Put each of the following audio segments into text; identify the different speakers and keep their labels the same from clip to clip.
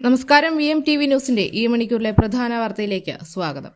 Speaker 1: നമസ്കാരം V M T V ന്യൂസിന്റെ ഈ മണിക്കൂറിലെ പ്രധാന വാർത്തയിലേക്ക് സ്വാഗതം.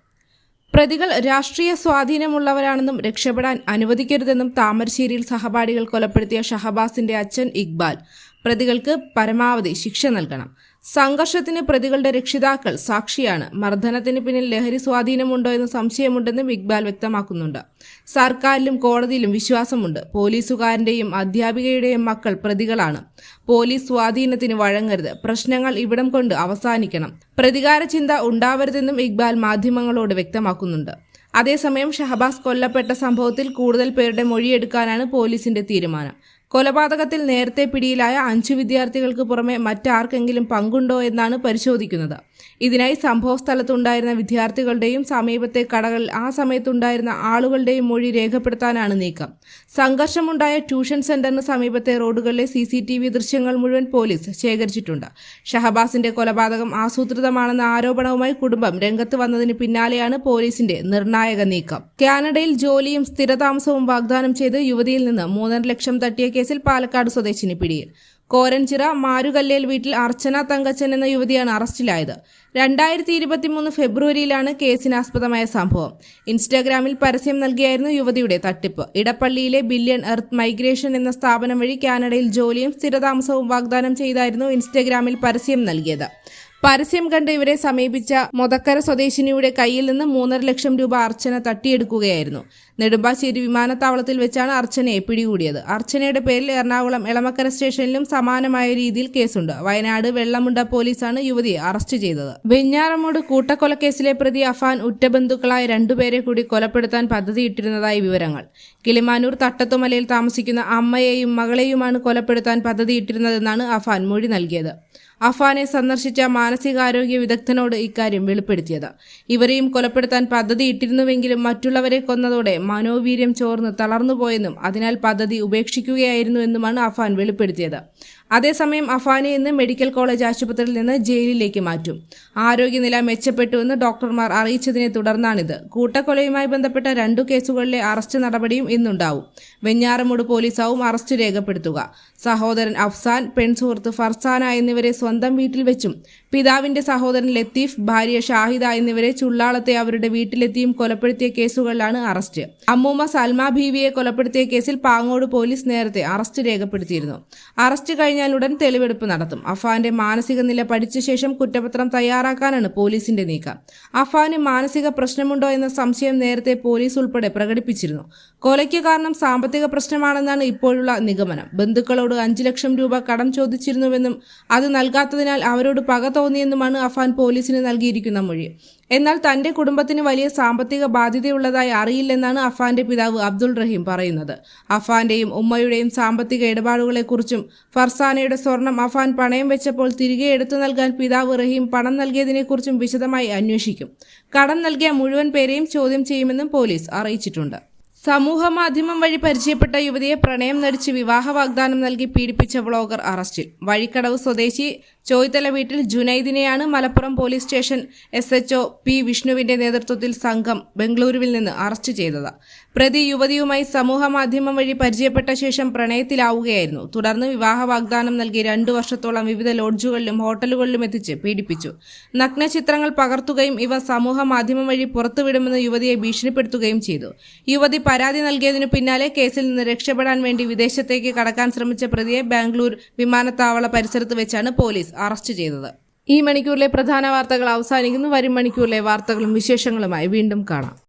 Speaker 1: പ്രതികൾ രാഷ്ട്രീയ സ്വാധീനമുള്ളവരാണെന്നും രക്ഷപ്പെടാൻ അനുവദിക്കരുതെന്നും താമരശ്ശേരിയിൽ സഹപാഠികൾ കൊലപ്പെടുത്തിയ ഷഹബാസിന്റെ അച്ഛൻ ഇക്ബാൽ. പ്രതികൾക്ക് പരമാവധി ശിക്ഷ നൽകണം. സംഘർഷത്തിന് പ്രതികളുടെ രക്ഷിതാക്കൾ സാക്ഷിയാണ്. മർദ്ദനത്തിന് പിന്നിൽ ലഹരി സ്വാധീനമുണ്ടോ എന്ന് സംശയമുണ്ടെന്നും ഇക്ബാൽ വ്യക്തമാക്കുന്നുണ്ട്. സർക്കാരിലും കോടതിയിലും വിശ്വാസമുണ്ട്. പോലീസുകാരന്റെയും അധ്യാപികയുടെയും മക്കൾ പ്രതികളാണ്. പോലീസ് സ്വാധീനത്തിന് വഴങ്ങരുത്. പ്രശ്നങ്ങൾ ഇവിടം കൊണ്ട് അവസാനിക്കണം. പ്രതികാര ചിന്ത ഉണ്ടാവരുതെന്നും ഇക്ബാൽ മാധ്യമങ്ങളോട് വ്യക്തമാക്കുന്നുണ്ട്. അതേസമയം ഷഹബാസ് കൊല്ലപ്പെട്ട സംഭവത്തിൽ കൂടുതൽ പേരുടെ മൊഴിയെടുക്കാനാണ് പോലീസിന്റെ തീരുമാനം. കൊലപാതകത്തിൽ നേരത്തെ പിടിയിലായ അഞ്ചു വിദ്യാർത്ഥികൾക്ക് പുറമെ മറ്റാർക്കെങ്കിലും പങ്കുണ്ടോ എന്നാണ് പരിശോധിക്കുന്നത്. ഇതിനായി സംഭവസ്ഥലത്തുണ്ടായിരുന്ന വിദ്യാർത്ഥികളുടെയും സമീപത്തെ കടകളിൽ ആ സമയത്തുണ്ടായിരുന്ന ആളുകളുടെയും മൊഴി രേഖപ്പെടുത്താനാണ് നീക്കം. സംഘർഷമുണ്ടായ ട്യൂഷൻ സെന്ററിന് സമീപത്തെ റോഡുകളിലെ സി സി ടി വി ദൃശ്യങ്ങൾ മുഴുവൻ പോലീസ് ശേഖരിച്ചിട്ടുണ്ട്. ഷഹബാസിന്റെ കൊലപാതകം ആസൂത്രിതമാണെന്ന ആരോപണവുമായി കുടുംബം രംഗത്ത് വന്നതിന് പിന്നാലെയാണ് പോലീസിന്റെ നിർണായക നീക്കം. കാനഡയിൽ ജോലിയും സ്ഥിരതാമസവും വാഗ്ദാനം ചെയ്ത് യുവതിയിൽ നിന്ന് മൂന്നര ലക്ഷം തട്ടിയ കേസിൽ പാലക്കാട് സ്വദേശിന് പിടിയിൽ. കോരൻചിറ മാരുകല്ലേൽ വീട്ടിൽ അർച്ചന തങ്കച്ചൻ എന്ന യുവതിയാണ് അറസ്റ്റിലായത്. രണ്ടായിരത്തി ഇരുപത്തിമൂന്ന് ഫെബ്രുവരിയിലാണ് കേസിനാസ്പദമായ സംഭവം. ഇൻസ്റ്റാഗ്രാമിൽ പരസ്യം നൽകിയായിരുന്നു യുവതിയുടെ തട്ടിപ്പ്. ഇടപ്പള്ളിയിലെ ബില്യൺ എർത്ത് മൈഗ്രേഷൻ എന്ന സ്ഥാപനം വഴി കാനഡയിൽ ജോലിയും സ്ഥിരതാമസവും വാഗ്ദാനം ചെയ്തായിരുന്നു ഇൻസ്റ്റാഗ്രാമിൽ പരസ്യം നൽകിയത്. പരസ്യം കണ്ട് ഇവരെ സമീപിച്ച മൊതക്കര സ്വദേശിനിയുടെ കയ്യിൽ നിന്ന് മൂന്നര ലക്ഷം രൂപ അർച്ചന തട്ടിയെടുക്കുകയായിരുന്നു. നെടുമ്പാശ്ശേരി വിമാനത്താവളത്തിൽ വെച്ചാണ് അർച്ചനയെ പിടികൂടിയത്. അർച്ചനയുടെ പേരിൽ എറണാകുളം എളമക്കര സ്റ്റേഷനിലും സമാനമായ രീതിയിൽ കേസുണ്ട്. വയനാട് വെള്ളമുണ്ട പോലീസാണ് യുവതിയെ അറസ്റ്റ് ചെയ്തത്. വെഞ്ഞാറമൂട് കൂട്ടക്കൊലക്കേസിലെ പ്രതി അഫാൻ ഉറ്റബന്ധുക്കളായ രണ്ടുപേരെ കൂടി കൊലപ്പെടുത്താൻ പദ്ധതിയിട്ടിരുന്നതായി വിവരങ്ങൾ. കിളിമാനൂർ തട്ടത്തുമലയിൽ താമസിക്കുന്ന അമ്മയെയും മകളെയുമാണ് കൊലപ്പെടുത്താൻ പദ്ധതിയിട്ടിരുന്നതെന്നാണ് അഫാൻ മൊഴി നൽകിയത്. അഫാനെ സന്ദർശിച്ച മാനസികാരോഗ്യ വിദഗ്ധനോട് ഇക്കാര്യം വെളിപ്പെടുത്തിയത്. ഇവരെയും കൊലപ്പെടുത്താൻ പദ്ധതിയിട്ടിരുന്നുവെങ്കിലും മറ്റുള്ളവരെ കൊന്നതോടെ മനോവീര്യം ചോർന്ന് തളർന്നുപോയെന്നും അതിനാൽ പദ്ധതി ഉപേക്ഷിക്കുകയായിരുന്നുവെന്നുമാണ് അഫാൻ വെളിപ്പെടുത്തിയത്. അതേസമയം അഫാനെ ഇന്ന് മെഡിക്കൽ കോളേജ് ആശുപത്രിയിൽ നിന്ന് ജയിലിലേക്ക് മാറ്റും. ആരോഗ്യനില മെച്ചപ്പെട്ടുവെന്ന് ഡോക്ടർമാർ അറിയിച്ചതിനെ തുടർന്നാണിത്. കൂട്ടക്കൊലയുമായി ബന്ധപ്പെട്ട രണ്ടു കേസുകളിലെ അറസ്റ്റ് നടപടിയും ഇന്നുണ്ടാവും. വെഞ്ഞാറമൂട് പോലീസാവും അറസ്റ്റ് രേഖപ്പെടുത്തുക. സഹോദരൻ അഫ്സാൻ പെൺസുഹൃത്ത് ഫർസാന എന്നിവരെ സ്വന്തം വീട്ടിൽ വെച്ചും പിതാവിന്റെ സഹോദരൻ ലത്തീഫ് ഭാര്യ ഷാഹിദ എന്നിവരെ ചുള്ളാളത്തെ അവരുടെ വീട്ടിലെത്തിയും കൊലപ്പെടുത്തിയ കേസുകളിലാണ് അറസ്റ്റ്. അമ്മൂമ്മ സൽമ ഭീവിയെ കൊലപ്പെടുത്തിയ കേസിൽ പാങ്ങോട് പോലീസ് നേരത്തെ അറസ്റ്റ് രേഖപ്പെടുത്തിയിരുന്നു. അറസ്റ്റ് കഴിഞ്ഞാൽ ഉടൻ തെളിവെടുപ്പ് നടത്തും. അഫാന്റെ മാനസിക നില പഠിച്ച ശേഷം കുറ്റപത്രം തയ്യാറാക്കാനാണ് പോലീസിന്റെ നീക്കം. അഫാന് മാനസിക പ്രശ്നമുണ്ടോ എന്ന സംശയം നേരത്തെ പോലീസ് ഉൾപ്പെടെ പ്രകടിപ്പിച്ചിരുന്നു. കൊലയ്ക്ക് കാരണം സാമ്പത്തിക പ്രശ്നമാണെന്നാണ് ഇപ്പോഴുള്ള നിഗമനം. ബന്ധുക്കളോട് അഞ്ചു ലക്ഷം രൂപ കടം ചോദിച്ചിരുന്നുവെന്നും അത് നൽകാത്തതിനാൽ അവരോട് പക തോന്നിയെന്നുമാണ് അഫാൻ പോലീസിന് നൽകിയിരിക്കുന്ന മൊഴി. എന്നാൽ തന്റെ കുടുംബത്തിന് വലിയ സാമ്പത്തിക ബാധ്യതയുള്ളതായി അറിയില്ലെന്നാണ് അഫാന്റെ പിതാവ് അബ്ദുൾ റഹീം പറയുന്നത്. അഫാന്റെയും ഉമ്മയുടെയും സാമ്പത്തിക ഇടപാടുകളെക്കുറിച്ചും ഫർസാനയുടെ സ്വർണം അഫാൻ പണയം വെച്ചപ്പോൾ തിരികെ എടുത്തു നൽകാൻ പിതാവ് റഹീം പണം നൽകിയതിനെക്കുറിച്ചും വിശദമായി അന്വേഷിക്കും. കടം നൽകിയ മുഴുവൻ പേരെയും ചോദ്യം ചെയ്യുമെന്നും പോലീസ് അറിയിച്ചിട്ടുണ്ട്. സമൂഹ മാധ്യമം വഴി പരിചയപ്പെട്ട യുവതിയെ പ്രണയം നടിച്ച് വിവാഹ വാഗ്ദാനം നൽകി പീഡിപ്പിച്ച വ്ളോഗർ അറസ്റ്റിൽ. വഴിക്കടവ് സ്വദേശി ചോയ്തല വീട്ടിൽ ജുനൈദിനെയാണ് Malappuram police station S H P വിഷ്ണുവിന്റെ നേതൃത്വത്തിൽ സംഘം ബംഗളൂരുവിൽ നിന്ന് അറസ്റ്റ് ചെയ്തത്. പ്രതി യുവതിയുമായി സമൂഹമാധ്യമം വഴി പരിചയപ്പെട്ട ശേഷം പ്രണയത്തിലാവുകയായിരുന്നു. തുടർന്ന് വിവാഹ വാഗ്ദാനം നൽകി രണ്ടു വർഷത്തോളം വിവിധ ലോഡ്ജുകളിലും ഹോട്ടലുകളിലും എത്തിച്ച് പീഡിപ്പിച്ചു. നഗ്നചിത്രങ്ങൾ പകർത്തുകയും ഇവ സമൂഹ മാധ്യമം വഴി പുറത്തുവിടുമെന്ന് യുവതിയെ ഭീഷണിപ്പെടുത്തുകയും ചെയ്തു. യുവതി പരാതി നൽകിയതിനു പിന്നാലെ കേസിൽ നിന്ന് രക്ഷപ്പെടാൻ വേണ്ടി വിദേശത്തേക്ക് കടക്കാൻ ശ്രമിച്ച പ്രതിയെ ബാംഗ്ലൂർ വിമാനത്താവള പരിസരത്ത് വെച്ചാണ് അറസ്റ്റ് ചെയ്തത്. ഈ മണിക്കൂറിലെ പ്രധാന വാർത്തകൾ അവസാനിക്കുന്നു. വരും മണിക്കൂറിലെ വാർത്തകളും വിശേഷങ്ങളുമായി വീണ്ടും കാണാം.